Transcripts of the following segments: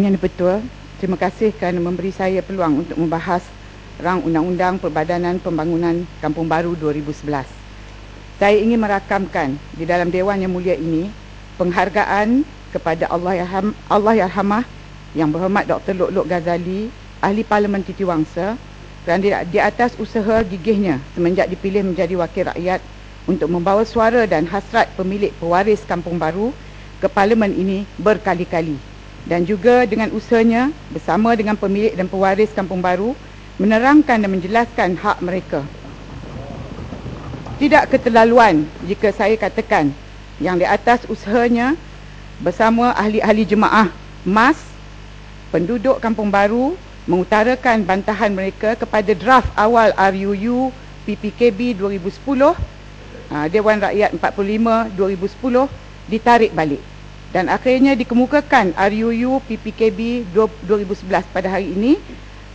Yang Dipertua, terima kasih kerana memberi saya peluang untuk membahas rang Undang-Undang Perbadanan Pembangunan Kampung Baru 2011. Saya ingin merakamkan di dalam Dewan Yang Mulia ini penghargaan kepada Allah Yarham, Allah Yarhamah Yang Berhormat Dr. Lok Lok Ghazali, Ahli Parlimen Titi Wangsa kerana di atas usaha gigihnya semenjak dipilih menjadi wakil rakyat untuk membawa suara dan hasrat pemilik pewaris kampung baru ke parlimen ini berkali-kali dan juga dengan usahanya bersama dengan pemilik dan pewaris kampung baru menerangkan dan menjelaskan hak mereka. Tidak keterlaluan jika saya katakan yang di atas usahanya bersama ahli-ahli jemaah MAS, penduduk kampung baru mengutarakan bantahan mereka kepada draft awal RUU PPKB 2010 Ah, Dewan Rakyat 45 2010 ditarik balik dan akhirnya dikemukakan RUU PPKB 2011 pada hari ini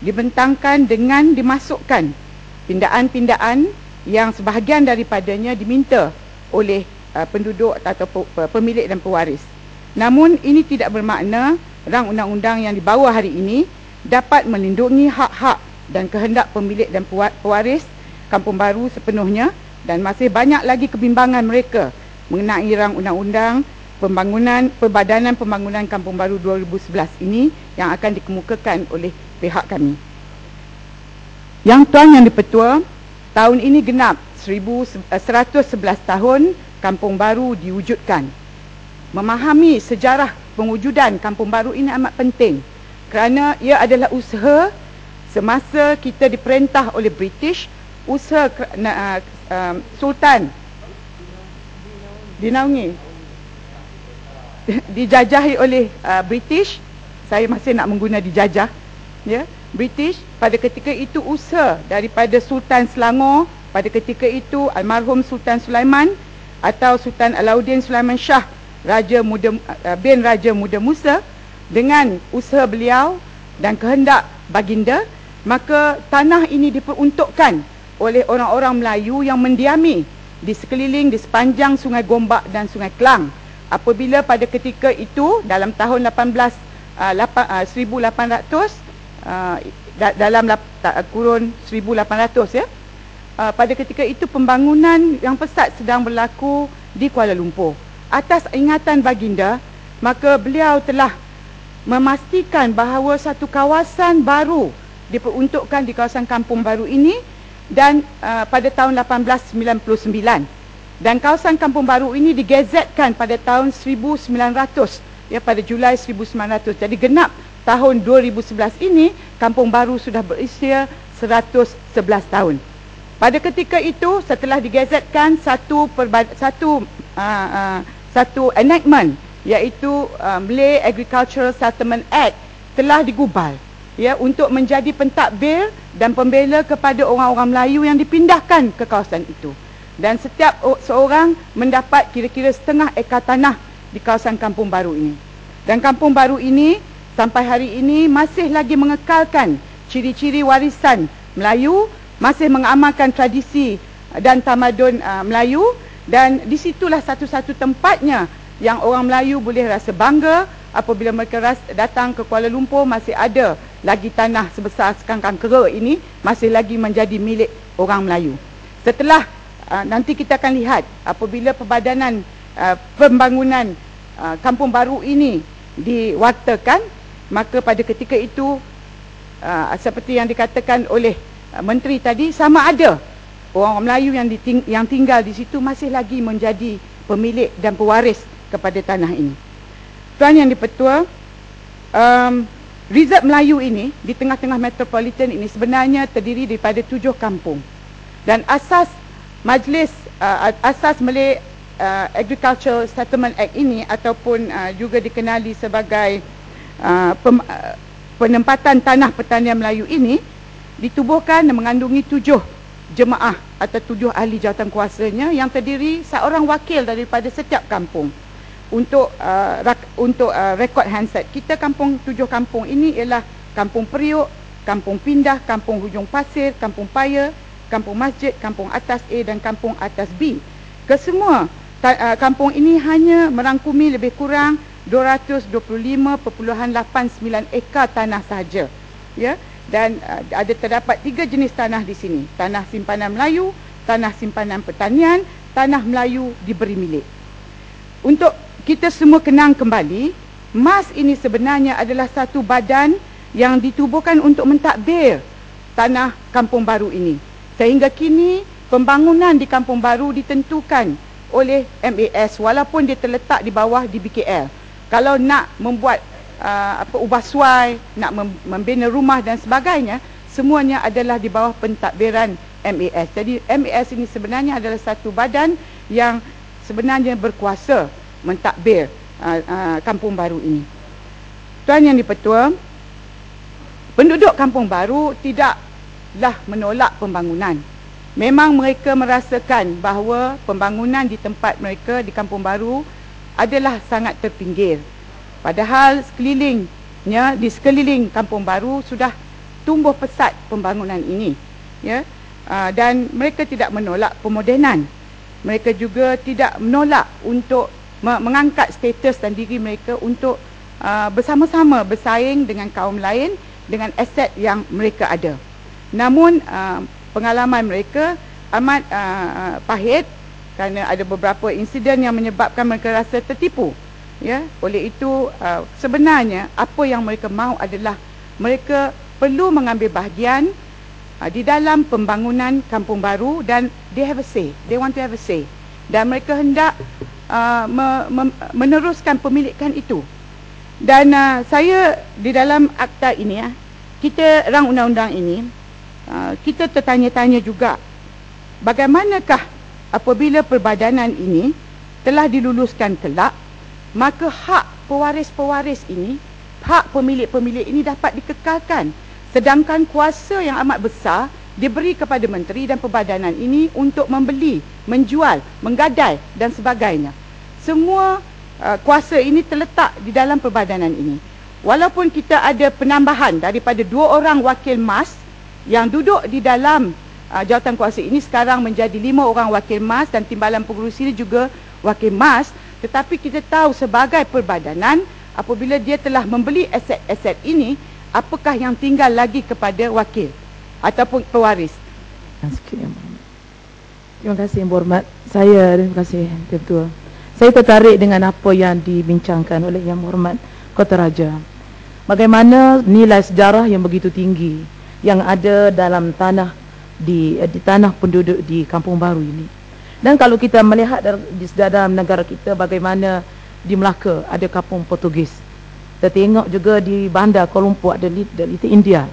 dibentangkan dengan dimasukkan pindaan-pindaan yang sebahagian daripadanya diminta oleh uh, penduduk atau pemilik dan pewaris. Namun ini tidak bermakna rang undang-undang yang dibawa hari ini dapat melindungi hak-hak dan kehendak pemilik dan pewaris kampung baru sepenuhnya dan masih banyak lagi kebimbangan mereka mengenai rang undang-undang pembangunan perbadanan pembangunan kampung baru 2011 ini yang akan dikemukakan oleh pihak kami. Yang tuan yang dipertua, tahun ini genap 1111 eh, tahun kampung baru diwujudkan. Memahami sejarah pengujudan kampung baru ini amat penting kerana ia adalah usaha semasa kita diperintah oleh British usaha uh, um, sultan dinaungi dijajahi oleh uh, British saya masih nak mengguna dijajah ya British pada ketika itu usaha daripada Sultan Selangor pada ketika itu almarhum Sultan Sulaiman atau Sultan Alauddin Sulaiman Shah Raja Muda uh, bin Raja Muda Musa dengan usaha beliau dan kehendak baginda maka tanah ini diperuntukkan oleh orang-orang Melayu yang mendiami di sekeliling di sepanjang Sungai Gombak dan Sungai Kelang. Apabila pada ketika itu dalam tahun 18 uh, 8, uh, 1800 uh, dalam uh, kurun 1800 ya. Uh, pada ketika itu pembangunan yang pesat sedang berlaku di Kuala Lumpur. Atas ingatan baginda, maka beliau telah memastikan bahawa satu kawasan baru diperuntukkan di kawasan kampung baru ini dan uh, pada tahun 1899 dan kawasan kampung baru ini digazetkan pada tahun 1900 ya pada Julai 1900 jadi genap tahun 2011 ini kampung baru sudah berusia 111 tahun pada ketika itu setelah digazetkan satu satu uh, uh, satu enactment iaitu uh, Malay Agricultural Settlement Act telah digubal ya untuk menjadi pentadbir dan pembela kepada orang-orang Melayu yang dipindahkan ke kawasan itu. Dan setiap seorang mendapat kira-kira setengah ekar tanah di kawasan kampung baru ini. Dan kampung baru ini sampai hari ini masih lagi mengekalkan ciri-ciri warisan Melayu, masih mengamalkan tradisi dan tamadun uh, Melayu dan disitulah satu-satu tempatnya yang orang Melayu boleh rasa bangga apabila mereka datang ke Kuala Lumpur masih ada lagi tanah sebesar sekangkang kera ini masih lagi menjadi milik orang Melayu. Setelah uh, nanti kita akan lihat apabila perbadanan uh, pembangunan uh, kampung baru ini diwartakan maka pada ketika itu uh, seperti yang dikatakan oleh uh, menteri tadi sama ada orang Melayu yang diting yang tinggal di situ masih lagi menjadi pemilik dan pewaris kepada tanah ini. Tuan yang dipertua, um, Rizab Melayu ini di tengah-tengah metropolitan ini sebenarnya terdiri daripada tujuh kampung. Dan asas majlis, uh, asas Malay uh, Agricultural Settlement Act ini ataupun uh, juga dikenali sebagai uh, pem, uh, penempatan tanah pertanian Melayu ini ditubuhkan mengandungi tujuh jemaah atau tujuh ahli jawatan kuasanya yang terdiri seorang wakil daripada setiap kampung untuk uh, rak, untuk uh, rekod handset. Kita kampung tujuh kampung ini ialah Kampung Periuk, Kampung Pindah, Kampung Hujung Pasir, Kampung Paya, Kampung Masjid, Kampung Atas A dan Kampung Atas B. Kesemua uh, kampung ini hanya merangkumi lebih kurang 225.89 ekar tanah sahaja. Ya. Dan uh, ada terdapat tiga jenis tanah di sini. Tanah simpanan Melayu, tanah simpanan pertanian, tanah Melayu diberi milik. Untuk kita semua kenang kembali, MAS ini sebenarnya adalah satu badan yang ditubuhkan untuk mentadbir tanah Kampung Baru ini. Sehingga kini pembangunan di Kampung Baru ditentukan oleh MAS walaupun dia terletak di bawah di BKL. Kalau nak membuat uh, apa ubah suai, nak membina rumah dan sebagainya, semuanya adalah di bawah pentadbiran MAS. Jadi MAS ini sebenarnya adalah satu badan yang sebenarnya berkuasa mentadbir uh, uh, kampung baru ini. Tuan yang dipertua, penduduk kampung baru tidaklah menolak pembangunan. Memang mereka merasakan bahawa pembangunan di tempat mereka di kampung baru adalah sangat terpinggir. Padahal sekelilingnya di sekeliling kampung baru sudah tumbuh pesat pembangunan ini. Ya. Uh, dan mereka tidak menolak pemodenan. Mereka juga tidak menolak untuk mengangkat status dan diri mereka untuk uh, bersama-sama bersaing dengan kaum lain dengan aset yang mereka ada. Namun uh, pengalaman mereka amat uh, pahit kerana ada beberapa insiden yang menyebabkan mereka rasa tertipu ya. Oleh itu uh, sebenarnya apa yang mereka mahu adalah mereka perlu mengambil bahagian uh, di dalam pembangunan kampung baru dan they have a say they want to have a say. Dan mereka hendak uh, me, me, meneruskan pemilikan itu. Dan uh, saya di dalam akta ini ya kita rang undang-undang ini Ah, kita tertanya-tanya juga bagaimanakah apabila perbadanan ini telah diluluskan kelak maka hak pewaris-pewaris ini hak pemilik-pemilik ini dapat dikekalkan. Sedangkan kuasa yang amat besar diberi kepada menteri dan perbadanan ini untuk membeli, menjual, menggadai dan sebagainya. Semua uh, kuasa ini terletak di dalam perbadanan ini. Walaupun kita ada penambahan daripada dua orang wakil mas yang duduk di dalam uh, jawatan kuasa ini sekarang menjadi lima orang wakil mas dan timbalan pengurusi juga wakil mas. Tetapi kita tahu sebagai perbadanan apabila dia telah membeli aset-aset ini apakah yang tinggal lagi kepada wakil ataupun pewaris? Terima kasih Yang Berhormat. Saya terima kasih Ketua Saya tertarik dengan apa yang dibincangkan oleh Yang Berhormat Kota Raja. Bagaimana nilai sejarah yang begitu tinggi yang ada dalam tanah di di tanah penduduk di Kampung Baru ini. Dan kalau kita melihat di dalam negara kita bagaimana di Melaka ada kampung Portugis. Kita tengok juga di bandar Kuala Lumpur ada Little India.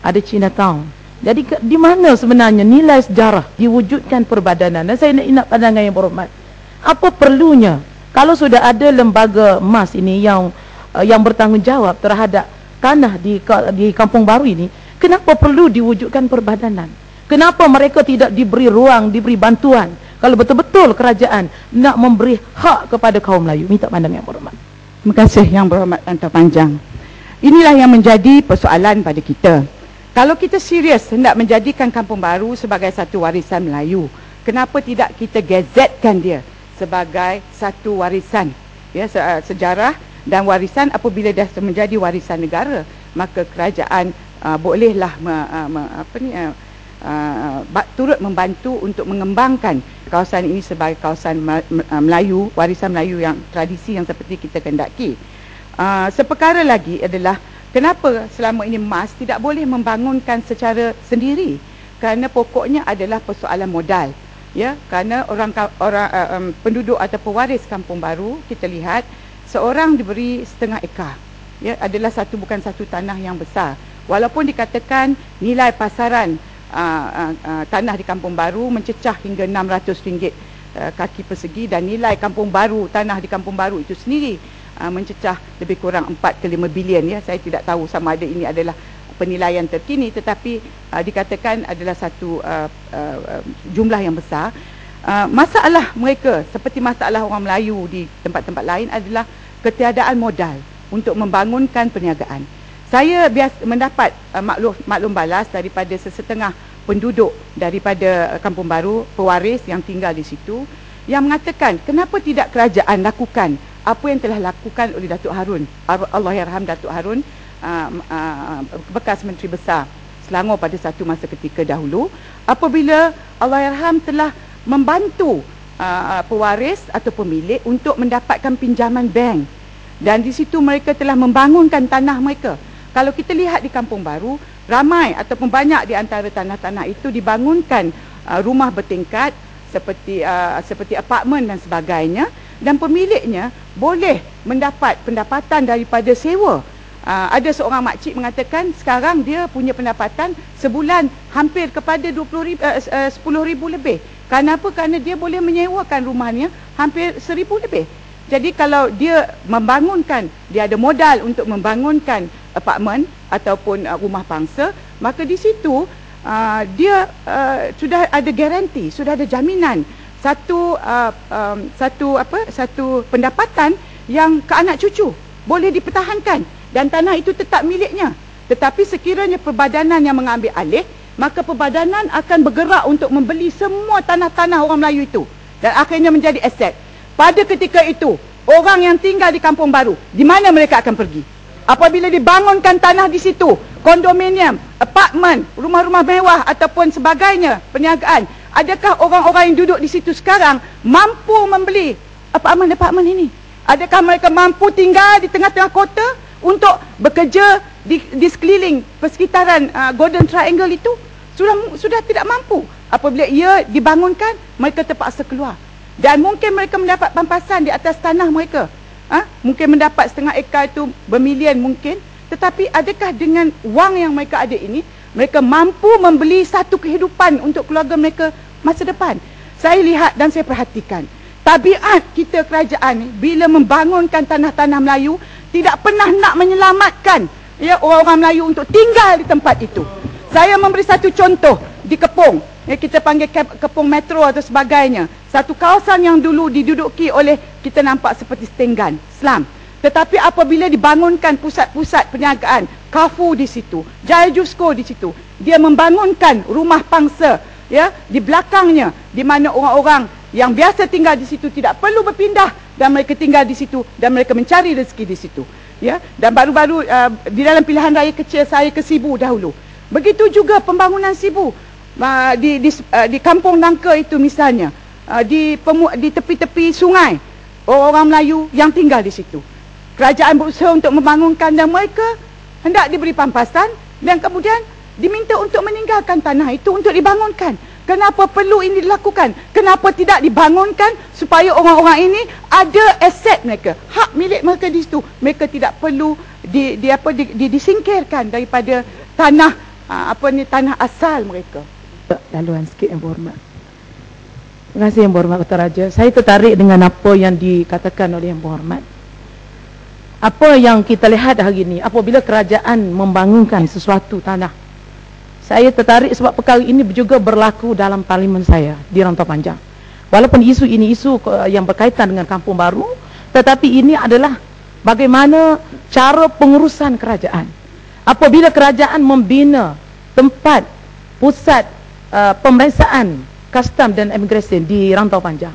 Ada Chinatown. Jadi di mana sebenarnya nilai sejarah diwujudkan perbadanan? Dan saya nak ingat pandangan yang berhormat. Apa perlunya kalau sudah ada lembaga emas ini yang uh, yang bertanggungjawab terhadap tanah di di kampung baru ini Kenapa perlu diwujudkan perbadanan? Kenapa mereka tidak diberi ruang, diberi bantuan? Kalau betul-betul kerajaan nak memberi hak kepada kaum Melayu. Minta pandang yang berhormat. Terima kasih yang berhormat dan terpanjang. Inilah yang menjadi persoalan pada kita. Kalau kita serius hendak menjadikan kampung baru sebagai satu warisan Melayu, kenapa tidak kita gazetkan dia sebagai satu warisan ya sejarah dan warisan apabila dah menjadi warisan negara, maka kerajaan uh, bolehlah me, uh, me, apa ni uh, uh, turut membantu untuk mengembangkan kawasan ini sebagai kawasan Melayu warisan Melayu yang tradisi yang seperti kita kendaki. Uh, seperkara lagi adalah kenapa selama ini MAS tidak boleh membangunkan secara sendiri? Kerana pokoknya adalah persoalan modal ya. Kerana orang orang uh, um, penduduk atau pewaris kampung baru kita lihat seorang diberi setengah ekar ya. Adalah satu bukan satu tanah yang besar walaupun dikatakan nilai pasaran uh, uh, uh, tanah di Kampung Baru mencecah hingga RM600 uh, kaki persegi dan nilai Kampung Baru tanah di Kampung Baru itu sendiri uh, mencecah lebih kurang 4 ke 5 bilion ya. Saya tidak tahu sama ada ini adalah penilaian terkini tetapi uh, dikatakan adalah satu uh, uh, jumlah yang besar. Uh, masalah mereka seperti masalah orang Melayu di tempat-tempat lain adalah ketiadaan modal untuk membangunkan perniagaan saya biasa mendapat uh, maklum maklum balas daripada sesetengah penduduk daripada uh, Kampung Baru pewaris yang tinggal di situ yang mengatakan kenapa tidak kerajaan lakukan apa yang telah lakukan oleh Datuk Harun? Allah yarham Datuk Harun uh, uh, bekas menteri besar Selangor pada satu masa ketika dahulu apabila Allah yarham telah membantu uh, pewaris atau pemilik untuk mendapatkan pinjaman bank. Dan di situ mereka telah membangunkan tanah mereka kalau kita lihat di Kampung Baru ramai ataupun banyak di antara tanah-tanah itu dibangunkan uh, rumah bertingkat seperti uh, seperti apartmen dan sebagainya dan pemiliknya boleh mendapat pendapatan daripada sewa. Uh, ada seorang makcik mengatakan sekarang dia punya pendapatan sebulan hampir kepada 20 ribu, uh, uh, 10 ribu lebih. Kenapa? Kerana dia boleh menyewakan rumahnya hampir seribu lebih. Jadi kalau dia membangunkan, dia ada modal untuk membangunkan apartmen ataupun uh, rumah pangsa, maka di situ uh, dia uh, sudah ada garanti, sudah ada jaminan satu uh, um, satu apa satu pendapatan yang ke anak cucu boleh dipertahankan dan tanah itu tetap miliknya. Tetapi sekiranya perbadanan yang mengambil alih maka perbadanan akan bergerak untuk membeli semua tanah-tanah orang Melayu itu dan akhirnya menjadi aset. Pada ketika itu orang yang tinggal di kampung baru di mana mereka akan pergi apabila dibangunkan tanah di situ kondominium apartmen rumah-rumah mewah ataupun sebagainya perniagaan Adakah orang-orang yang duduk di situ sekarang mampu membeli apartmen-apartmen ini? Adakah mereka mampu tinggal di tengah-tengah kota untuk bekerja di, di sekeliling persekitaran uh, Golden Triangle itu? Sudah sudah tidak mampu. Apabila ia dibangunkan, mereka terpaksa keluar. Dan mungkin mereka mendapat pampasan di atas tanah mereka. Ha? Mungkin mendapat setengah ekar itu bermilion mungkin. Tetapi adakah dengan wang yang mereka ada ini, mereka mampu membeli satu kehidupan untuk keluarga mereka masa depan. Saya lihat dan saya perhatikan. Tabiat kita kerajaan ni bila membangunkan tanah-tanah Melayu tidak pernah nak menyelamatkan ya orang-orang Melayu untuk tinggal di tempat itu. Saya memberi satu contoh di Kepong. Ya, kita panggil Kepong Metro atau sebagainya. Satu kawasan yang dulu diduduki oleh kita nampak seperti Stenggan, Slam. Tetapi apabila dibangunkan pusat-pusat perniagaan, Kafu di situ, Jaya Jusko di situ, dia membangunkan rumah pangsa ya di belakangnya di mana orang-orang yang biasa tinggal di situ tidak perlu berpindah dan mereka tinggal di situ dan mereka mencari rezeki di situ ya dan baru-baru uh, di dalam pilihan raya kecil saya ke Sibu dahulu begitu juga pembangunan Sibu uh, di di, uh, di kampung Nangka itu misalnya uh, di di tepi-tepi sungai orang-orang Melayu yang tinggal di situ kerajaan berusaha untuk membangunkan dan mereka hendak diberi pampasan dan kemudian diminta untuk meninggalkan tanah itu untuk dibangunkan. Kenapa perlu ini dilakukan? Kenapa tidak dibangunkan supaya orang-orang ini ada aset mereka, hak milik mereka di situ. Mereka tidak perlu di, di apa di, di, disingkirkan daripada tanah apa ni tanah asal mereka. Laluan sikit yang berhormat. Terima kasih yang berhormat Kota Raja. Saya tertarik dengan apa yang dikatakan oleh yang berhormat apa yang kita lihat hari ini apabila kerajaan membangunkan sesuatu tanah saya tertarik sebab perkara ini juga berlaku dalam parlimen saya di Rantau Panjang walaupun isu ini isu yang berkaitan dengan kampung baru tetapi ini adalah bagaimana cara pengurusan kerajaan apabila kerajaan membina tempat pusat uh, pemeriksaan custom dan immigration di Rantau Panjang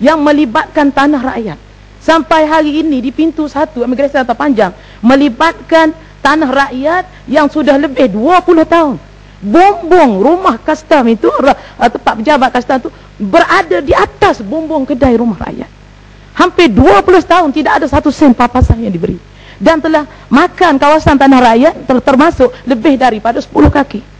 yang melibatkan tanah rakyat Sampai hari ini di pintu satu imigresen atau panjang melibatkan tanah rakyat yang sudah lebih 20 tahun. Bumbung rumah custom itu tempat pejabat custom itu berada di atas bumbung kedai rumah rakyat. Hampir 20 tahun tidak ada satu sen papasan yang diberi. Dan telah makan kawasan tanah rakyat termasuk lebih daripada 10 kaki.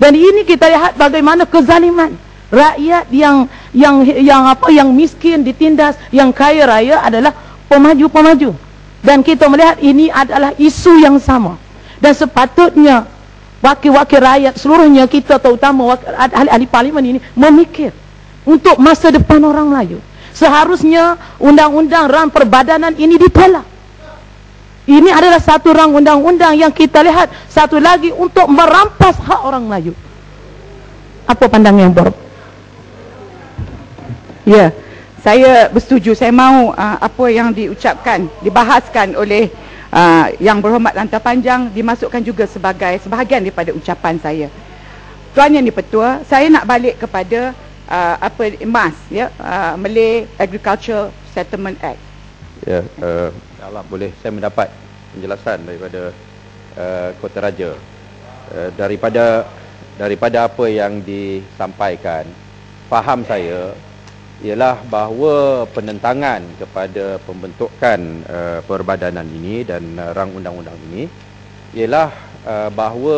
Dan ini kita lihat bagaimana kezaliman. Rakyat yang yang yang apa yang miskin ditindas yang kaya raya adalah pemaju-pemaju. Dan kita melihat ini adalah isu yang sama. Dan sepatutnya wakil-wakil rakyat seluruhnya kita terutama ahli-ahli parlimen ini memikir untuk masa depan orang Melayu. Seharusnya undang-undang ram perbadanan ini ditolak ini adalah satu rang undang-undang yang kita lihat satu lagi untuk merampas hak orang Melayu apa pandangan yang buruk Ya, saya bersetuju. Saya mahu uh, apa yang diucapkan, dibahaskan oleh uh, yang berhormat lantar panjang dimasukkan juga sebagai sebahagian daripada ucapan saya. Tuan Yang Dipertua, saya nak balik kepada uh, apa MAS, ya, uh, Malay Agriculture Settlement Act. Ya, uh, Allah boleh. Saya mendapat penjelasan daripada uh, Kota Raja. Uh, daripada daripada apa yang disampaikan faham saya ialah bahawa penentangan kepada pembentukan uh, perbadanan ini dan uh, rang undang-undang ini ialah uh, bahawa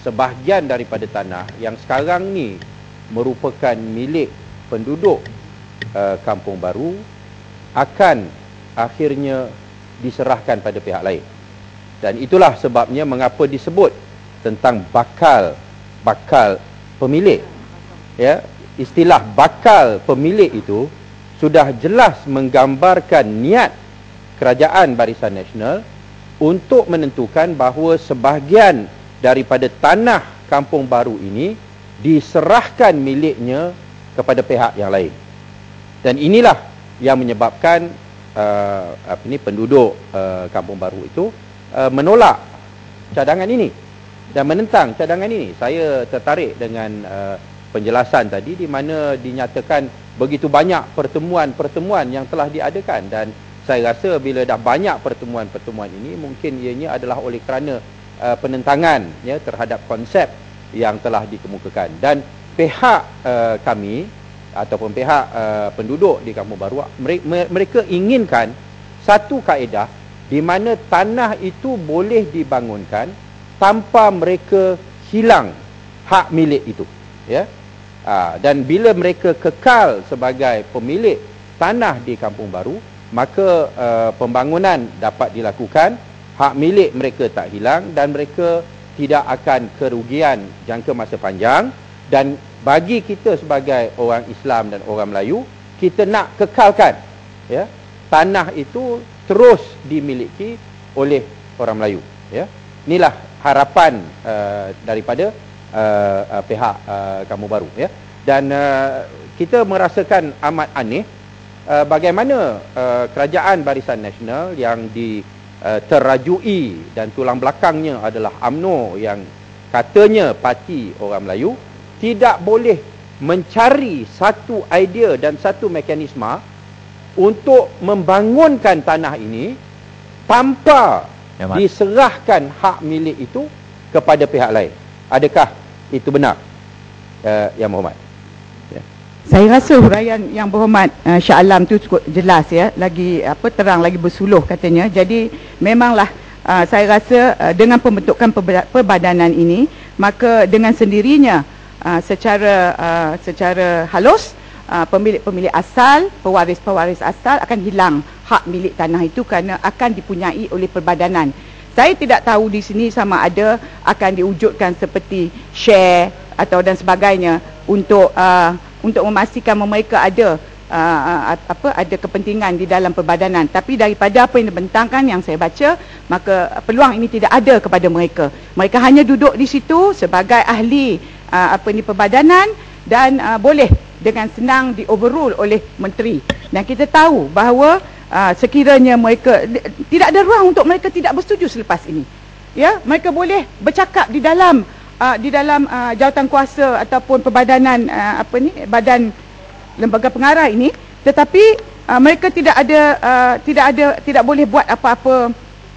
sebahagian daripada tanah yang sekarang ni merupakan milik penduduk uh, kampung baru akan akhirnya diserahkan pada pihak lain. Dan itulah sebabnya mengapa disebut tentang bakal bakal pemilik. Ya, istilah bakal pemilik itu sudah jelas menggambarkan niat kerajaan Barisan Nasional untuk menentukan bahawa sebahagian daripada tanah kampung baru ini diserahkan miliknya kepada pihak yang lain. Dan inilah yang menyebabkan uh, apa ni penduduk uh, kampung baru itu uh, menolak cadangan ini dan menentang cadangan ini. Saya tertarik dengan uh, penjelasan tadi di mana dinyatakan begitu banyak pertemuan-pertemuan yang telah diadakan dan saya rasa bila dah banyak pertemuan-pertemuan ini mungkin ianya adalah oleh kerana uh, penentangan ya terhadap konsep yang telah dikemukakan dan pihak uh, kami ataupun pihak uh, penduduk di kampung baru mereka inginkan satu kaedah di mana tanah itu boleh dibangunkan tanpa mereka hilang hak milik itu ya. Uh, dan bila mereka kekal sebagai pemilik tanah di kampung baru maka uh, pembangunan dapat dilakukan hak milik mereka tak hilang dan mereka tidak akan kerugian jangka masa panjang dan bagi kita sebagai orang Islam dan orang Melayu kita nak kekalkan ya. Tanah itu terus dimiliki oleh orang Melayu ya. Inilah harapan uh, daripada uh, uh, pihak uh, kamu baru ya. Dan uh, kita merasakan amat aneh uh, bagaimana uh, kerajaan barisan nasional yang di uh, terrajui dan tulang belakangnya adalah AMNO yang katanya parti orang Melayu tidak boleh mencari satu idea dan satu mekanisme untuk membangunkan tanah ini tanpa ya, diserahkan hak milik itu kepada pihak lain. Adakah itu benar? Uh, yang berhormat. Ya. Saya rasa huraian yang berhormat uh, Syah Alam tu cukup jelas ya, lagi apa terang lagi bersuluh katanya. Jadi memanglah uh, saya rasa uh, dengan pembentukan perbadanan ini maka dengan sendirinya uh, secara uh, secara halus uh, pemilik-pemilik asal, pewaris-pewaris asal akan hilang hak milik tanah itu kerana akan dipunyai oleh perbadanan. Saya tidak tahu di sini sama ada akan diwujudkan seperti share atau dan sebagainya untuk uh, untuk memastikan mereka ada uh, apa ada kepentingan di dalam perbadanan tapi daripada apa yang dibentangkan yang saya baca maka peluang ini tidak ada kepada mereka mereka hanya duduk di situ sebagai ahli uh, apa ni perbadanan dan uh, boleh dengan senang di overrule oleh menteri. Dan kita tahu bahawa uh, sekiranya mereka tidak ada ruang untuk mereka tidak bersetuju selepas ini. Ya, mereka boleh bercakap di dalam uh, di dalam uh, jawatan kuasa ataupun perbadanan uh, apa ni badan lembaga pengarah ini tetapi uh, mereka tidak ada uh, tidak ada tidak boleh buat apa-apa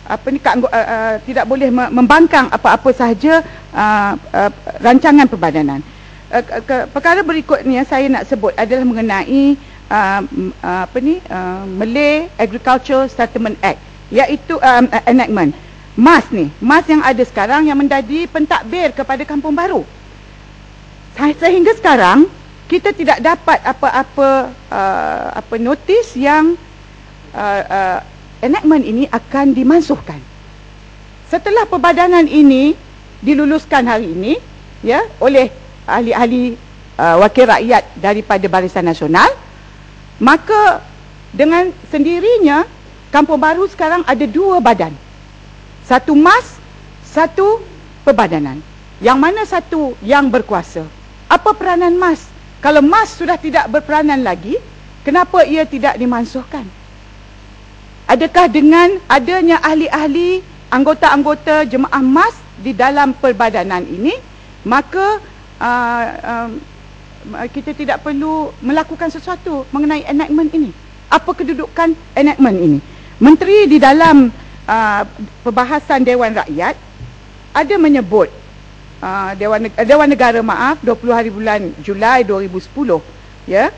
apa ni uh, uh, tidak boleh membangkang apa-apa sahaja uh, uh, rancangan perbadanan. Uh, ke, perkara berikutnya saya nak sebut adalah mengenai uh, uh, apa ni uh, Malay Agriculture Settlement Act iaitu um, enactment. MAS ni, MAS yang ada sekarang yang menjadi pentadbir kepada kampung baru. Sehingga sekarang kita tidak dapat apa-apa uh, apa notis yang uh, uh, enactment ini akan dimansuhkan. Setelah perbadanan ini diluluskan hari ini ya oleh ahli-ahli uh, wakil rakyat daripada Barisan Nasional, maka dengan sendirinya Kampung Baru sekarang ada dua badan. Satu MAS, satu perbadanan. Yang mana satu yang berkuasa? Apa peranan MAS? Kalau MAS sudah tidak berperanan lagi, kenapa ia tidak dimansuhkan? Adakah dengan adanya ahli-ahli anggota-anggota jemaah MAS di dalam perbadanan ini? Maka uh, um, kita tidak perlu melakukan sesuatu mengenai enactment ini. Apa kedudukan enactment ini? Menteri di dalam uh, perbahasan Dewan Rakyat ada menyebut uh, Dewan uh, Dewan Negara maaf 20 hari bulan Julai 2010 ya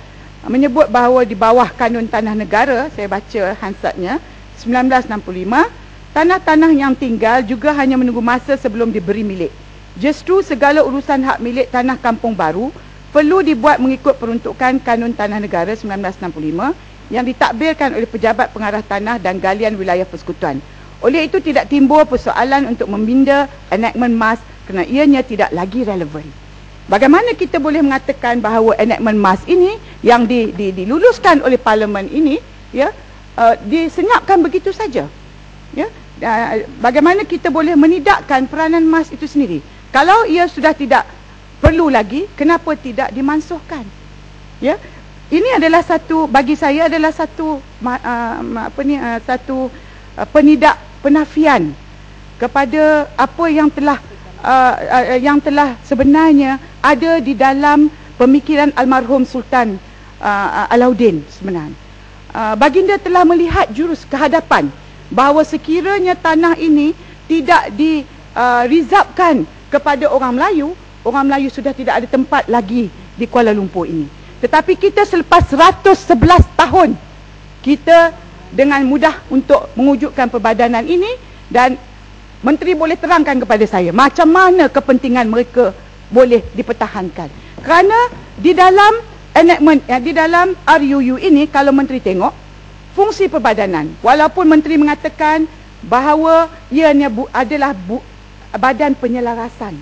menyebut bahawa di bawah kanun tanah negara saya baca hansatnya 1965 tanah-tanah yang tinggal juga hanya menunggu masa sebelum diberi milik. Justru segala urusan hak milik tanah kampung baru perlu dibuat mengikut peruntukan kanun tanah negara 1965 yang ditakbirkan oleh pejabat pengarah tanah dan galian wilayah persekutuan. Oleh itu tidak timbul persoalan untuk meminda enactment MAS kerana ianya tidak lagi relevan Bagaimana kita boleh mengatakan bahawa enactment MAS ini yang di, di, diluluskan oleh parlimen ini ya uh, disenyapkan begitu saja. Ya. Uh, bagaimana kita boleh menidakkan peranan MAS itu sendiri? Kalau ia sudah tidak perlu lagi, kenapa tidak dimansuhkan? Ya. Ini adalah satu bagi saya adalah satu uh, apa ni uh, satu uh, penidak penafian kepada apa yang telah uh, uh, yang telah sebenarnya ada di dalam pemikiran almarhum Sultan uh, Alauddin sebenarnya. Uh, baginda telah melihat jurus kehadapan bahawa sekiranya tanah ini tidak dirizapkan uh, kepada orang Melayu, orang Melayu sudah tidak ada tempat lagi di Kuala Lumpur ini. Tetapi kita selepas 111 tahun kita dengan mudah untuk mewujudkan perbadanan ini dan menteri boleh terangkan kepada saya macam mana kepentingan mereka boleh dipertahankan. Kerana di dalam enactment ya, di dalam RUU ini kalau menteri tengok fungsi perbadanan walaupun menteri mengatakan bahawa ianya bu, adalah bu, badan penyelarasan.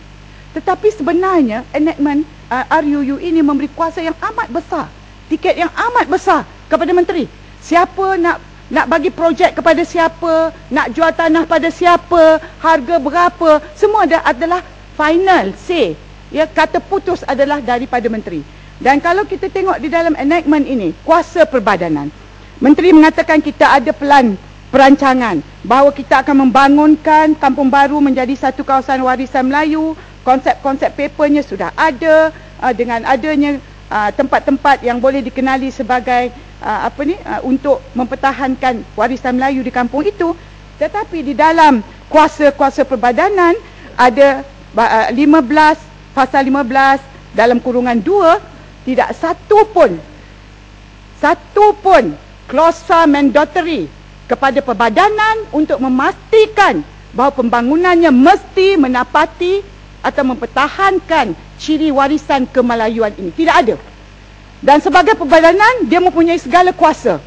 Tetapi sebenarnya enactment uh, RUU ini memberi kuasa yang amat besar, tiket yang amat besar kepada menteri. Siapa nak nak bagi projek kepada siapa, nak jual tanah pada siapa, harga berapa, semua adalah final say ya kata putus adalah daripada menteri. Dan kalau kita tengok di dalam enactment ini, kuasa perbadanan. Menteri mengatakan kita ada pelan perancangan bahawa kita akan membangunkan kampung baru menjadi satu kawasan warisan Melayu. Konsep-konsep papernya sudah ada uh, dengan adanya uh, tempat-tempat yang boleh dikenali sebagai uh, apa ni uh, untuk mempertahankan warisan Melayu di kampung itu. Tetapi di dalam kuasa-kuasa perbadanan ada uh, 15 pasal 15 dalam kurungan 2 tidak satu pun satu pun klausa mandatory kepada perbadanan untuk memastikan bahawa pembangunannya mesti menapati atau mempertahankan ciri warisan kemalayuan ini. Tidak ada. Dan sebagai perbadanan, dia mempunyai segala kuasa.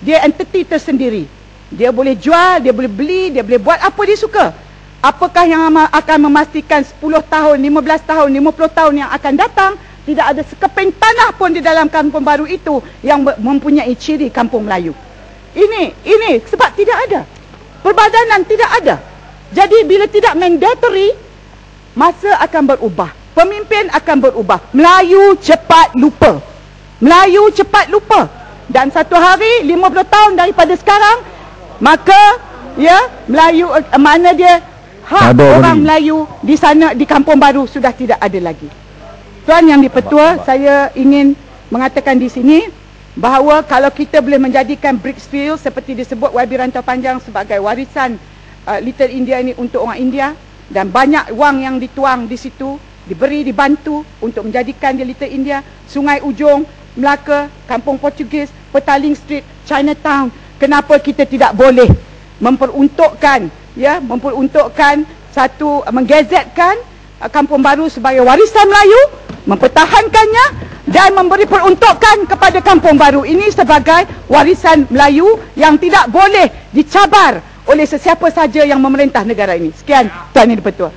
Dia entiti tersendiri. Dia boleh jual, dia boleh beli, dia boleh buat apa dia suka. Apakah yang akan memastikan 10 tahun, 15 tahun, 50 tahun yang akan datang tidak ada sekeping tanah pun di dalam kampung baru itu yang mempunyai ciri kampung Melayu. Ini, ini sebab tidak ada. Perbadanan tidak ada. Jadi bila tidak mandatory, masa akan berubah. Pemimpin akan berubah. Melayu cepat lupa. Melayu cepat lupa. Dan satu hari, 50 tahun daripada sekarang, maka ya Melayu eh, mana dia hak Ada orang beri. Melayu di sana di Kampung Baru sudah tidak ada lagi. Tuan yang dipertua, saya ingin mengatakan di sini bahawa kalau kita boleh menjadikan Bricksfield seperti disebut YB Rantau Panjang sebagai warisan uh, Little India ini untuk orang India dan banyak wang yang dituang di situ diberi dibantu untuk menjadikan dia Little India, Sungai Ujong, Melaka, Kampung Portugis, Petaling Street, Chinatown. Kenapa kita tidak boleh memperuntukkan ya memperuntukkan satu menggazetkan uh, kampung baru sebagai warisan Melayu mempertahankannya dan memberi peruntukan kepada kampung baru ini sebagai warisan Melayu yang tidak boleh dicabar oleh sesiapa saja yang memerintah negara ini sekian tuan ini betul